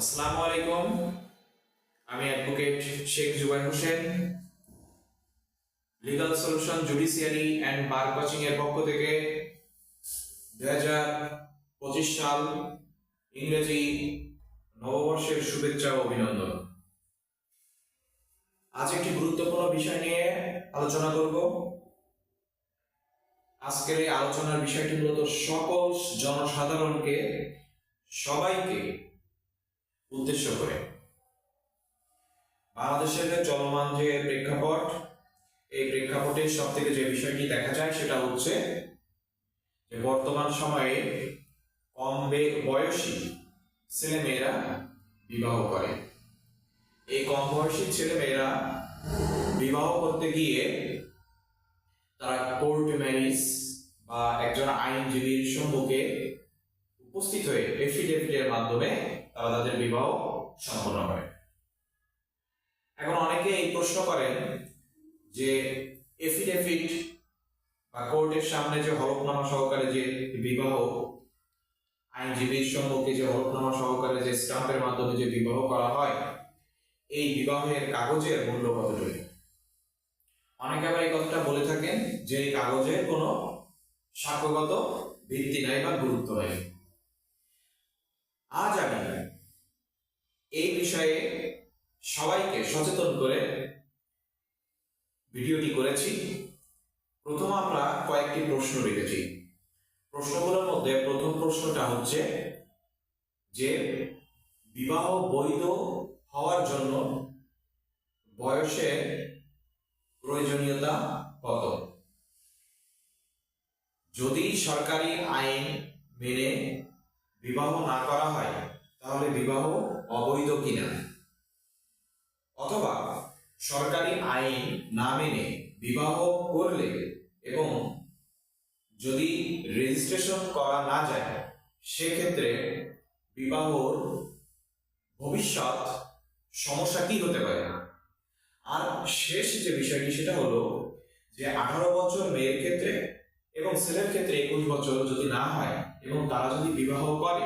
আসসালামু আলাইকুম। আমি advocate Sheikh Jubai Hossain legal solution judiciary and bar coaching এর পক্ষ থেকে দুই হাজার পঁচিশ সাল ইংরেজি নববর্ষের শুভেচ্ছা ও অভিনন্দন। আজ একটি গুরুত্বপূর্ণ বিষয় নিয়ে আলোচনা করব। আজকের এই আলোচনার বিষয়টি মূলত সকল জনসাধারণকে, সবাইকে উদ্দেশ্য করে। বাংলাদেশের চলমান যে প্রেক্ষাপট, এই প্রেক্ষাপটে সব থেকে যে বিষয়টি দেখা যায় সেটা হচ্ছে যে বর্তমান সময়ে কম বয়সী ছেলেমেয়েরা বিবাহ করে। এই কম বয়সী ছেলেমেয়েরা বিবাহ করতে গিয়ে তারা কোর্ট ম্যারেজ বা একজন আইনজীবীর সম্মুখে উপস্থিত হয়ে এফিডেভিটের মাধ্যমে তারা তাদের বিবাহ সম্পন্ন করে। এখন অনেকে এই প্রশ্ন করেন যে এফিডেভিট বা কোর্টের সামনে যে হলফনামা সহকারে যে বিবাহ আইনজীবীর সম্মুখে যে হলফনামা সহকারে যে স্টাম্পের মাধ্যমে যে বিবাহ করা হয়, এই বিবাহের কাগজের মূল্য কতটুকু? অনেকে আবার এই কথাটা বলে থাকেন যে এই কাগজের কোনো সাক্ষ্যগত ভিত্তি নাই বা গুরুত্ব নাই আজ আমি এই বিষয়ে সবাইকে সচেতন করে ভিডিওটি করেছি। প্রথম আমরা কয়েকটি প্রশ্ন রেখেছি। প্রশ্নগুলোর মধ্যে প্রথম প্রশ্নটা হচ্ছে যে, বিবাহ বৈধ হওয়ার জন্য বয়সের প্রয়োজনীয়তা কত? যদি সরকারি আইন মেনে বিবাহ না করা হয়, তাহলে বিবাহ অবৈধ কিনা? অথবা সরকারি আইন না মেনে বিবাহ করলে এবং যদি রেজিস্ট্রেশন করা না যায়, সেক্ষেত্রে বিবাহর ভবিষ্যৎ সমস্যা কি হতে পারে? আর শেষ যে বিষয়টি, সেটা হলো যে আঠারো বছর মেয়ের ক্ষেত্রে এবং ছেলের ক্ষেত্রে একুশ বছর যদি না হয় এবং তারা যদি বিবাহ করে,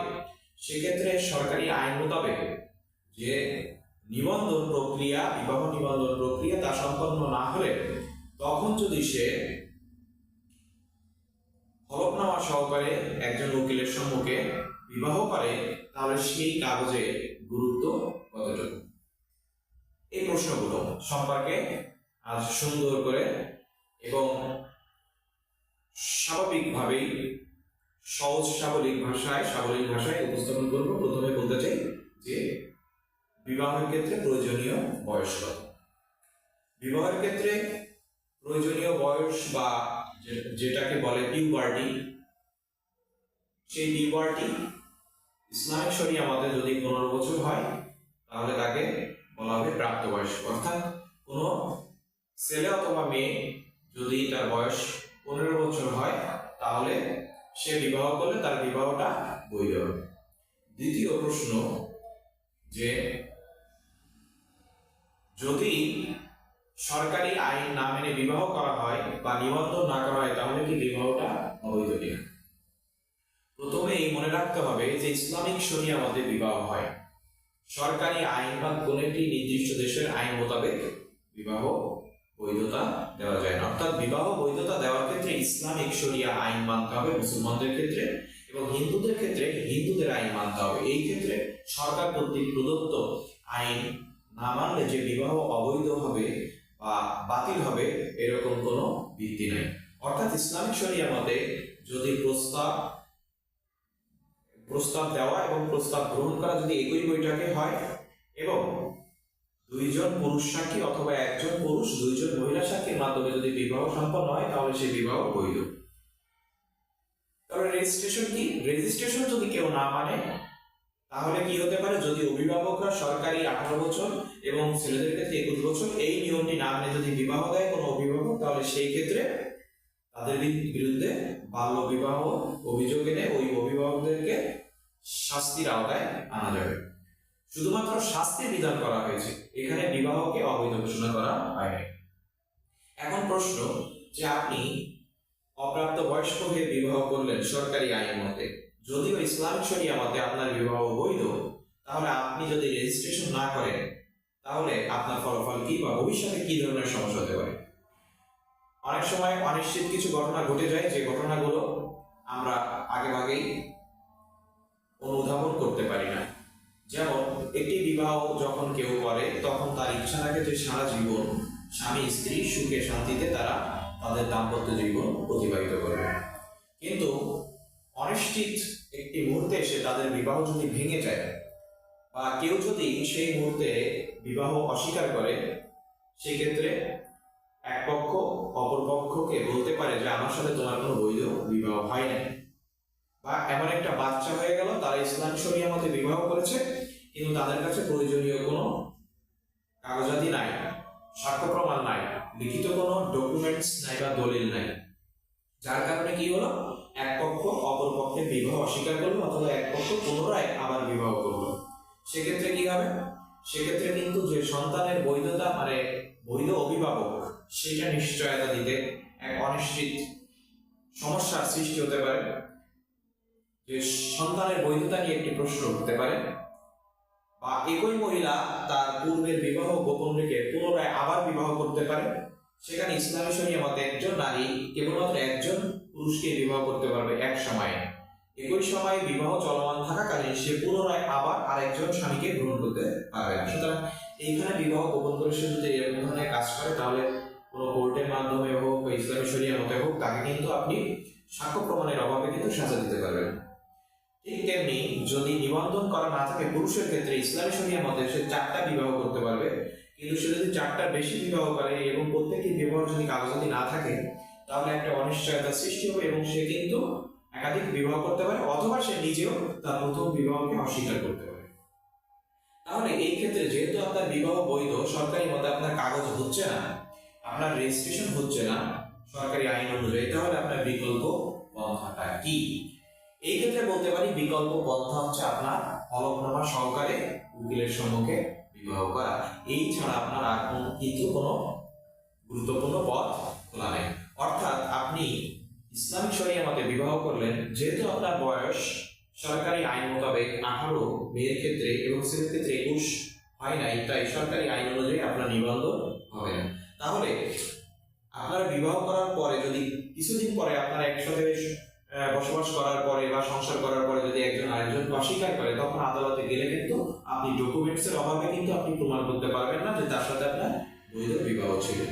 সেক্ষেত্রে সরকারি আইন মোতাবেক যে নিবন্ধন প্রক্রিয়া, বিবাহ নিবন্ধন প্রক্রিয়া তা সম্পন্ন না হলে তখন যদি সে হলফনামা সহকারে একজন উকিলের সম্মুখে বিবাহ করে, তাহলে সেই কাগজে গুরুত্ব কতটুকু? এই প্রশ্নগুলো সম্পর্কে আজ সুন্দর করে এবং স্বাভাবিকভাবেই, সহজ সাবলীক ভাষায় সাবলীক ভাষায় উপস্থাপন করব। প্রথমে বলতে চাই যে বিবাহের ক্ষেত্রে প্রয়োজনীয় বয়স কত? বিবাহের ক্ষেত্রে প্রয়োজনীয় বয়স বা যেটাকে বলে পিউবার্টি সেই পিউবার্টি ইসলামিক শরীয় আমাদের যদি পনেরো বছর হয়, তাহলে তাকে বলা হবে প্রাপ্তবয়স্ক। অর্থাৎ কোনো ছেলে অথবা মেয়ে যদি তার বয়স পনেরো বছর হয়, তাহলে সে বিবাহ করলে তার বিবাহটা বৈধ হবে। দ্বিতীয় প্রশ্ন যে যদি সরকারি আইন না মেনে বিবাহ করা হয় বা নিবন্ধন না করা হয়, তাহলে কি বিবাহটা অবৈধ কিনা? প্রথমে এই মনে রাখতে হবে যে ইসলামিক শরিয়া মতে বিবাহ হয়। সরকারি আইন বা কোন একটি নির্দিষ্ট দেশের আইন মোতাবেক বিবাহ বৈধতা দেওয়া যায় না। অর্থাৎ বিবাহ বৈধতা দেওয়ার ক্ষেত্রে ইসলামিক শরিয়া আইন মানতে হবে মুসলমানদের ক্ষেত্রে এবং হিন্দুদের ক্ষেত্রে হিন্দুদের আইন মানতে হবে। এই ক্ষেত্রে সরকার কর্তৃক প্রদত্ত আইন না মানলে যে বিবাহ অবৈধ হবে বা বাতিল হবে এরকম কোনো ভিত্তি নেই। অর্থাৎ ইসলামিক শরিয়া মতে যদি প্রস্তাব প্রস্তাব দেওয়া এবং প্রস্তাব গ্রহণ করা যদি একই বৈঠকে হয় এবং দুইজন পুরুষ সাক্ষী অথবা একজন পুরুষ, দুইজন মহিলা সাক্ষীর মাধ্যমে যদি বিবাহ সম্পন্ন হয়, তাহলে সেই বিবাহ বৈধ। তাহলে রেজিস্ট্রেশন কি? রেজিস্ট্রেশন যদি কেউ না মানে তাহলে কি হতে পারে? যদি অভিভাবকরা সরকারি আঠারো বছর এবং ছেলেদের ক্ষেত্রে একুশ বছর, এই নিয়মটি না মেনে যদি বিবাহ দেয় কোনো অভিভাবক, তাহলে সেই ক্ষেত্রে তাদের বিরুদ্ধে বাল্য বিবাহ অভিযোগ এনে ওই অভিভাবকদেরকে শাস্তির আওতায় আনা যাবে। শুধুমাত্র শাস্তি বিধান করা হয়েছে। এখানে বিবাহকে অবৈধ ঘোষণা করা হয়নি। এখন প্রশ্ন যে আপনি অপ্রাপ্ত বয়স্ক হয়ে বিবাহ করলেন সরকারি আইন মতে যদিও ইসলামিক শরিয়া মতে আপনার বিবাহ বৈধ, তাহলে আপনি যদি রেজিস্ট্রেশন না করেন, তাহলে আপনার ফলাফল কি বা ভবিষ্যতে কি ধরনের সমস্যা হতে পারে? অনেক সময় অনিশ্চিত কিছু ঘটনা ঘটে যায়, যে ঘটনাগুলো আমরা আগে ভাগেই অনুধাবন করতে পারি না। যেমন, একটি বিবাহ যখন কেউ করে, তখন তার ইচ্ছা থাকে যে সারা জীবন স্বামী স্ত্রী সুখে শান্তিতে তারা তাদের দাম্পত্য জীবন অতিবাহিত করবে। কিন্তু অনিশ্চিত একটি মুহূর্তে এসে তাদের বিবাহ যদি ভেঙে যায় বা কেউ যদি সেই মুহূর্তে বিবাহ অস্বীকার করে, সেক্ষেত্রে এক পক্ষ অপর পক্ষকে বলতে পারে যে, আমার সাথে তোমার কোনো বৈধ বিবাহ হয় নাই। বা এমন একটা বাচ্চা হয়ে গেল, তারা ইসলাম শরিয়া মতে বিবাহ করেছে, কিন্তু তাদের কাছে প্রয়োজনীয় কোনো কাগজাদি নাই, সাক্ষ্য প্রমাণ নাই, লিখিত কোনো ডকুমেন্টস নাই বা দলিল নাই। যার কারণে কি হলো? এক পক্ষ অপর পক্ষের বিবাহ অস্বীকার করল, অথবা এক পক্ষ পুনরায় আবার বিবাহ করল। সেক্ষেত্রে কি হবে? সেক্ষেত্রে কিন্তু যে সন্তানের বৈধতা মানে বৈধ অভিভাবক, সেটা নিশ্চয়তা দিতে এক অনিশ্চিত সমস্যার সৃষ্টি হতে পারে। যে সন্তানের বৈধতা নিয়ে একটি প্রশ্ন উঠতে পারে, বা একই মহিলা তার পূর্বের বিবাহ গোপন রেখে পুনরায় আবার বিবাহ করতে পারে সেখানে ইসলামী শরীয় মতে একজন নারী কেবলমাত্র একজন পুরুষকে বিবাহ করতে পারবে এক সময়ে। একই সময়ে বিবাহ চলমান থাকাকালীন সে পুনরায় আবার আরেকজন স্বামীকে গ্রহণ করতে পারবে সুতরাং এইখানে বিবাহ গোপন করে সে যদি এরকম ধরনের কাজ করে, তাহলে কোনো কোর্টের মাধ্যমে হোক বা ইসলামী শরিয়া মতে হোক, তাকে কিন্তু আপনি সাক্ষ্য প্রমাণের অভাবে কিন্তু সাজা দিতে পারবেন। ঠিক তেমনি যদি নিবন্ধন করা না থাকে, পুরুষের ক্ষেত্রে ইসলামী শরিয়া মতে সে চারটা বিবাহ করতে পারবে। কিন্তু সে যদি চারটার বেশি বিবাহ করে এবং প্রত্যেকটি বিবাহ যদি কাগজাদি না থাকে, তাহলে একটা অনিশ্চয়তা সৃষ্টি হবে এবং সে কিন্তু একাধিক বিবাহ করতে পারে অথবা সে নিজেও তার প্রথম বিবাহকে অস্বীকার করতে পারে। তাহলে এই ক্ষেত্রে যেহেতু আপনার বিবাহ বৈধ, সরকারি মতে আপনার কাগজ হচ্ছে না, আপনার রেজিস্ট্রেশন হচ্ছে না, সরকারি আইন অনুযায়ী, তাহলে আপনার বিকল্প পন্থাটা কি? এই ক্ষেত্রে বলতে পারি বিকল্প পন্থা হচ্ছে আপনার হলফনামা সহকারে উকিলের সম্মুখে বিবাহ করা। এই ছাড়া আপনার আর কোনো কিন্তু কোনো গুরুত্বপূর্ণ পথ খোলা নেই। অর্থাৎ আপনি ইসলামিক শরিয়া মতে বিবাহ করলেন, যেহেতু আপনার বয়স সরকারি আইন মোতাবেক আঠারো মেয়ের ক্ষেত্রে এবং ছেলের ক্ষেত্রে একুশ হয় নাই, তাই সরকারি আইন অনুযায়ী আপনার নিবন্ধন হবে না। তাহলে আপনারা বিবাহ করার পরে যদি কিছুদিন পরে আপনারা একসাথে বসবাস করার পরে বা সংসার করার পরে যদি একজন আরেকজনকে অস্বীকার করে, তখন আদালতে গেলে কিন্তু আপনি ডকুমেন্টস এর অভাবে কিন্তু আপনি প্রমাণ করতে পারবেন না যে তার সাথে আপনার বৈধ বিবাহ ছিল।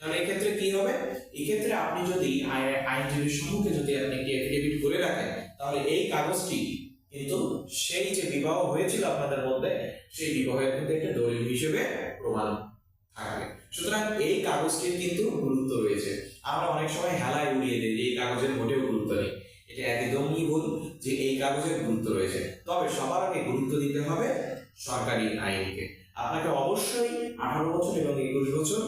তাহলে এক্ষেত্রে কি হবে? এক্ষেত্রে আপনি যদি আই- আইনজীবীর সম্মুখে যদি আপনি একটি এফিডেভিট করে রাখেন, তাহলে এই কাগজটি কিন্তু সেই যে বিবাহ হয়েছিল আপনাদের মধ্যে, সেই বিবাহের কিন্তু একটা দলিল হিসেবে প্রমাণ থাকবে। সুতরাং এই কাগজটির কিন্তু গুরুত্ব রয়েছে। আমরা অনেক সময় হেলায় উড়িয়ে দিই, এই কাগজের মোটেও এটা একদমই ভুল যে এই কাগজের গুরুত্ব রয়েছে। তবে সবার আগে গুরুত্ব দিতে হবে সরকারি আইনকে। আপনাকে অবশ্যই আঠারো বছর এবং একুশ বছর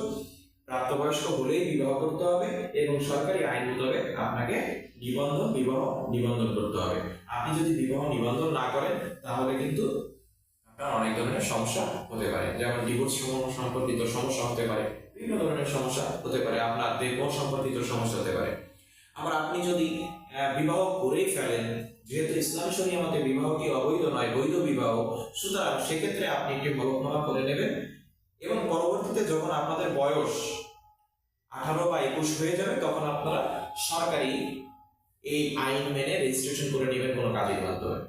প্রাপ্তবয়স্ক হলেই বিবাহ করতে হবে এবং সরকারি আইন মোতাবেক আপনাকে নিবন্ধন, বিবাহ নিবন্ধন করতে হবে। আপনি যদি বিবাহ নিবন্ধন না করেন, তাহলে কিন্তু আপনার অনেক ধরনের সমস্যা হতে পারে। যেমন ডিভোর্স সম্পর্কিত সমস্যা হতে পারে। বিভিন্ন ধরনের সমস্যা হতে পারে। আপনার দেখভাল সম্পর্কিত সমস্যা হতে পারে। আবার আপনি যদি বিবাহ করেই ফেলেন। যেহেতু ইসলাম শরীয় মতে বিবাহ কি অবৈধ নয়, বৈধ বিবাহ, সুতরাং সেক্ষেত্রে আপনি একটি হলফনামা করে নেবেন এবং পরবর্তীতে যখন আপনাদের বয়স আঠারো বা একুশ হয়ে যাবে, তখন আপনারা সরকারি এই আইন মেনে রেজিস্ট্রেশন করে নেবেন কোনো কাজের মাধ্যমে।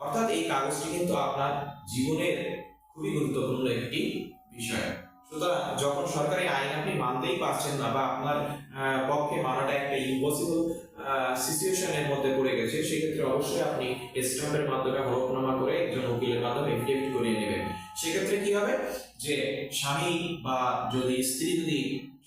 অর্থাৎ এই কাগজটি কিন্তু আপনার জীবনের খুবই গুরুত্বপূর্ণ একটি বিষয়। সুতরাং যখন সরকারি আইন আপনি মানতেই পারছেন না বা আপনার পক্ষে মানাটা একটা ইম্পসিবল সিচুয়েশনের মধ্যে পড়ে গেছে, সেক্ষেত্রে অবশ্যই আপনি স্ট্যাম্পের মাধ্যমে হলফনামা করে একজন উকিলের মাধ্যমে এফিডেভিট করিয়ে নেবেন। সেক্ষেত্রে কি হবে? যে স্বামী বা যদি স্ত্রী যদি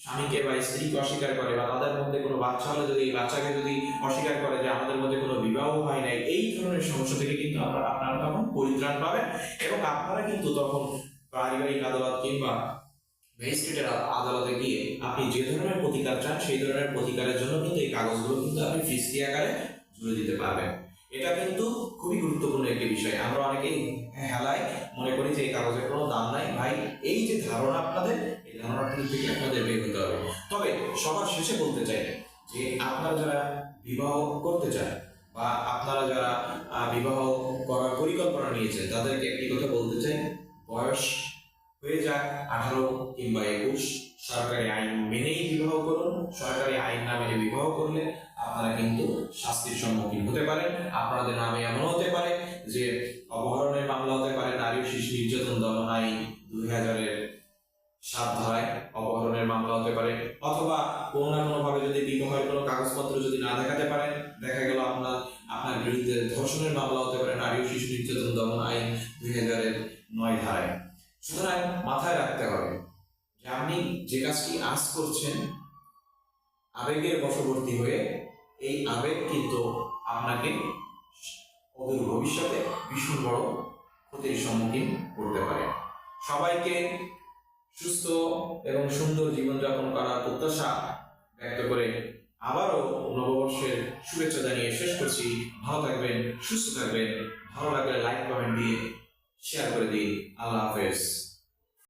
স্বামীকে বা স্ত্রীকে অস্বীকার করে বা তাদের মধ্যে কোনো বাচ্চা হলে যদি বাচ্চাকে যদি অস্বীকার করে যে আমাদের মধ্যে কোনো বিবাহ হয় নাই, এই ধরনের সমস্যা থেকে কিন্তু আপনারা আপনারা তখন পরিত্রাণ পাবেন এবং আপনারা কিন্তু তখন পারিবারিক আদালত কিংবা ম্যাজিস্ট্রেটের আদালতে গিয়ে আপনি যে ধরনের প্রতিকার চান, সেই ধরনের প্রতিকারের জন্য কিন্তু এই কাগজগুলো কিন্তু আপনি ফিস্তি আকারে জুড়ে দিতে পারবেন। এটা কিন্তু খুবই গুরুত্বপূর্ণ একটি বিষয়। আমরা অনেকেই হেলায় মনে করি যে এই কাগজের কোনো দাম নাই। ভাই, এই যে ধারণা আপনাদের, এই ধারণাটা থেকে আপনাদের বের হতে হবে। তবে সবার শেষে বলতে চাই যে আপনারা যারা বিবাহ করতে চান বা আপনারা যারা বিবাহ করার পরিকল্পনা নিয়েছেন, তাদেরকে একটি কথা বলতে চাই। বয়স যাক আঠারো কিংবা একুশ, সরকারি আইন মেনেই বিবাহ করুন, সরকারি আইন না মেনে বিবাহ করলে আপনারা কিন্তু শাস্তির সম্মুখীন হতে পারেন, আপনাদের নামে এমন হতে পারে যে অপহরণের মামলা হতে পারে, নারী শিশু নির্যাতন দমন আইন দুই হাজারের সাত ধারায় অপহরণের মামলা হতে পারে, অথবা কোনো না কোনো ভাবে যদি বিবাহের কোনো কাগজপত্র যদি না দেখাতে পারেন, দেখা গেল আপনার আপনার বিরুদ্ধে ধর্ষণের মামলা হতে পারে, নারী ও শিশু নির্যাতন দমন আইন দুই হাজারের নয় ধারায়। সুতরাং মাথায় রাখতে হবে যে আপনি যে কাজটি আজ করছেন, আবেগের বশবর্তী হয়ে এই আবেগ কিন্তু আপনাকে অদূর ভবিষ্যতে ভীষণ বড় ক্ষতির সম্মুখীন করতে পারে। সবাইকে সুস্থ এবং সুন্দর জীবনযাপন করার প্রত্যাশা ব্যক্ত করে আবারও নববর্ষের শুভেচ্ছা জানিয়ে শেষ করছি। ভালো থাকবেন, সুস্থ থাকবেন, ভালো লাগলে লাইক কমেন্ট দিয়ে শেয়ার করে দিন আল্লাহ হাফেজ